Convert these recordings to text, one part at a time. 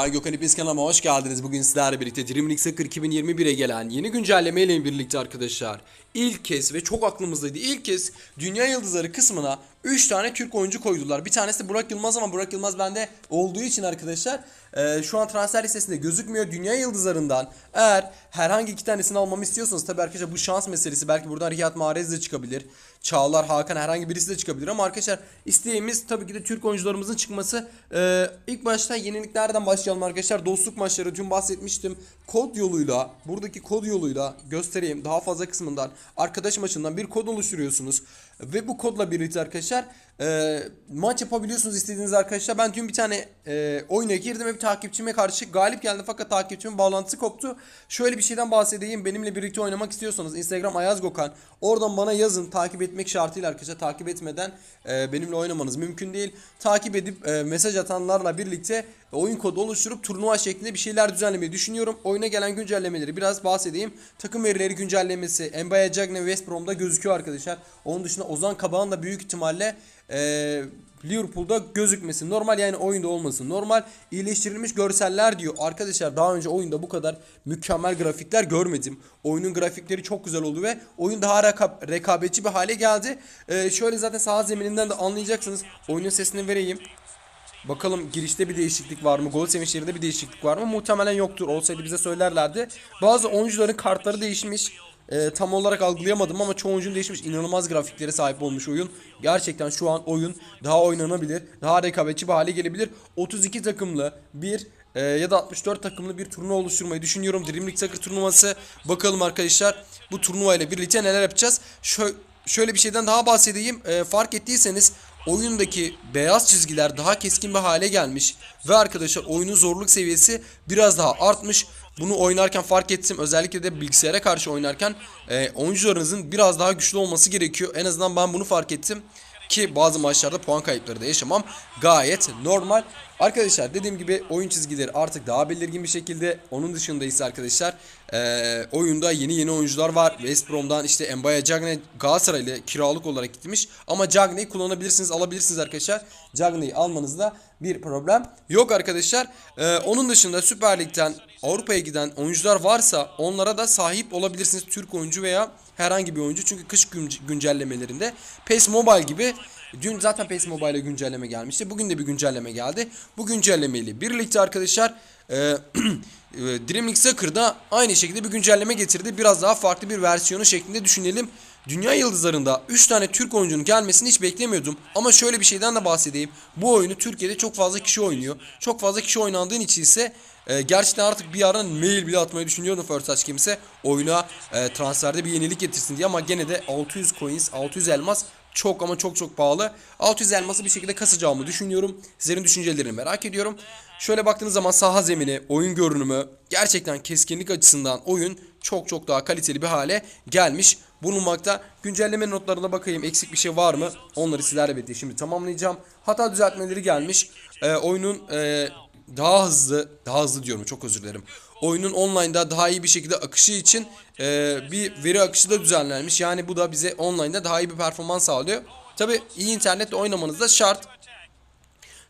Ben Gökhan İpiniz kanalıma hoş geldiniz. Bugün sizlerle birlikte Dream League Soccer 2021'e gelen yeni güncelleme ile birlikte arkadaşlar ilk kez ve çok aklımızdaydı. İlk kez Dünya Yıldızları kısmına 3 tane Türk oyuncu koydular. Bir tanesi Burak Yılmaz ama Burak Yılmaz bende olduğu için arkadaşlar e, şu an transfer listesinde gözükmüyor. Dünya Yıldızlarından eğer herhangi iki tanesini almamı istiyorsanız tabii arkadaşlar bu şans meselesi. Belki buradan Riyad Mahrez de çıkabilir. Çağlar, Hakan herhangi birisi de çıkabilir ama arkadaşlar isteğimiz tabii ki de Türk oyuncularımızın çıkması. Ee, ilk başta yeniliklerden başlayalım arkadaşlar. Dostluk maçları dün bahsetmiştim. Kod yoluyla, buradaki kod yoluyla göstereyim daha fazla kısmından arkadaş maçından bir kod oluşturuyorsunuz. Ve bu kodla birlikte arkadaşlar e, maç yapabiliyorsunuz istediğiniz arkadaşlar. Ben dün bir tane e, oyuna girdim ve bir takipçime karşı galip geldi fakat takipçimin bağlantısı koptu. Şöyle bir şeyden bahsedeyim. Benimle birlikte oynamak istiyorsanız Instagram Ayaz Gökhan. Oradan bana yazın takip etmek şartıyla arkadaşlar. Takip etmeden e, benimle oynamanız mümkün değil. Takip edip e, mesaj atanlarla birlikte oyun kodu oluşturup turnuva şeklinde bir şeyler düzenlemeyi düşünüyorum. Oyuna gelen güncellemeleri biraz bahsedeyim. Takım verileri güncellemesi Mbaya Cagne ve West Brom'da gözüküyor arkadaşlar. Onun dışında Ozan Kabağ'ın da büyük ihtimalle e, Liverpool'da gözükmesi normal yani oyunda olması normal iyileştirilmiş görseller diyor. Arkadaşlar daha önce oyunda bu kadar mükemmel grafikler görmedim. Oyunun grafikleri çok güzel oldu ve oyun daha reka- rekabetçi bir hale geldi. E, şöyle zaten sağ zemininden de anlayacaksınız. Oyunun sesini vereyim. Bakalım girişte bir değişiklik var mı? Gol sevinçlerinde bir değişiklik var mı? Muhtemelen yoktur. Olsaydı bize söylerlerdi. Bazı oyuncuların kartları değişmiş. Ee, tam olarak algılayamadım ama çoğu oyuncunun değişmiş. İnanılmaz grafiklere sahip olmuş oyun. Gerçekten şu an oyun daha oynanabilir. Daha rekabetçi bir hale gelebilir. 32 takımlı bir e, ya da 64 takımlı bir turnuva oluşturmayı düşünüyorum. Dream League Soccer turnuvası. Bakalım arkadaşlar bu turnuva ile birlikte neler yapacağız. Şöyle şöyle bir şeyden daha bahsedeyim. Ee, fark ettiyseniz oyundaki beyaz çizgiler daha keskin bir hale gelmiş ve arkadaşlar oyunun zorluk seviyesi biraz daha artmış. Bunu oynarken fark ettim. Özellikle de bilgisayara karşı oynarken e, oyuncularınızın biraz daha güçlü olması gerekiyor. En azından ben bunu fark ettim ki bazı maçlarda puan kayıpları da yaşamam gayet normal. Arkadaşlar dediğim gibi oyun çizgileri artık daha belirgin bir şekilde. Onun dışında ise arkadaşlar e, oyunda yeni yeni oyuncular var. West Brom'dan işte Mbaya Cagney Galatasaray'la kiralık olarak gitmiş. Ama Cagney'i kullanabilirsiniz, alabilirsiniz arkadaşlar. Cagney'i almanızda bir problem yok arkadaşlar. E, onun dışında Süper Lig'den Avrupa'ya giden oyuncular varsa onlara da sahip olabilirsiniz. Türk oyuncu veya herhangi bir oyuncu. Çünkü kış gün- güncellemelerinde PES Mobile gibi Dün zaten PES Mobile'e güncelleme gelmişti. Bugün de bir güncelleme geldi. Bu güncellemeyle birlikte arkadaşlar e, e, Dream League Soccer'da aynı şekilde bir güncelleme getirdi. Biraz daha farklı bir versiyonu şeklinde düşünelim. Dünya yıldızlarında 3 tane Türk oyuncunun gelmesini hiç beklemiyordum. Ama şöyle bir şeyden de bahsedeyim. Bu oyunu Türkiye'de çok fazla kişi oynuyor. Çok fazla kişi oynandığın için ise e, gerçekten artık bir ara mail bile atmayı düşünüyorum First Touch kimse. Oyuna e, transferde bir yenilik getirsin diye ama gene de 600 coins, 600 elmas çok ama çok çok pahalı. 600 elması bir şekilde kasacağımı düşünüyorum. Sizlerin düşüncelerini merak ediyorum. Şöyle baktığınız zaman saha zemini, oyun görünümü gerçekten keskinlik açısından oyun çok çok daha kaliteli bir hale gelmiş bulunmakta. Güncelleme notlarına bakayım eksik bir şey var mı? Onları sizlerle birlikte şimdi tamamlayacağım. Hata düzeltmeleri gelmiş. Ee, oyunun e, daha hızlı, daha hızlı diyorum çok özür dilerim. Oyunun online'da daha iyi bir şekilde akışı için e, bir veri akışı da düzenlenmiş. Yani bu da bize online'da daha iyi bir performans sağlıyor. Tabi iyi internetle oynamanız da şart.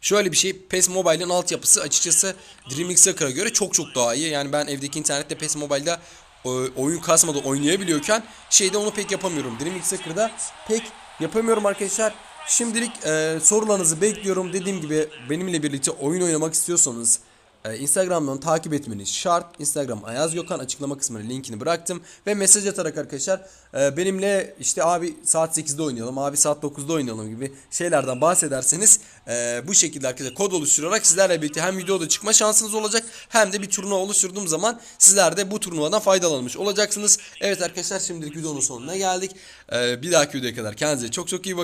Şöyle bir şey PES Mobile'ın altyapısı açıkçası Dream League Soccer'a göre çok çok daha iyi. Yani ben evdeki internette PES Mobile'da e, oyun kasmadan oynayabiliyorken şeyde onu pek yapamıyorum. Dream League Soccer'da pek yapamıyorum arkadaşlar. Şimdilik e, sorularınızı bekliyorum. Dediğim gibi benimle birlikte oyun oynamak istiyorsanız e, Instagram'dan takip etmeniz şart. Instagram Ayaz Gökhan açıklama kısmına linkini bıraktım. Ve mesaj atarak arkadaşlar e, benimle işte abi saat 8'de oynayalım, abi saat 9'da oynayalım gibi şeylerden bahsederseniz e, bu şekilde arkadaşlar kod oluşturarak sizlerle birlikte hem videoda çıkma şansınız olacak hem de bir turnuva oluşturduğum zaman sizler de bu turnuvadan faydalanmış olacaksınız. Evet arkadaşlar şimdilik videonun sonuna geldik. E, bir dahaki videoya kadar kendinize çok çok iyi bakın.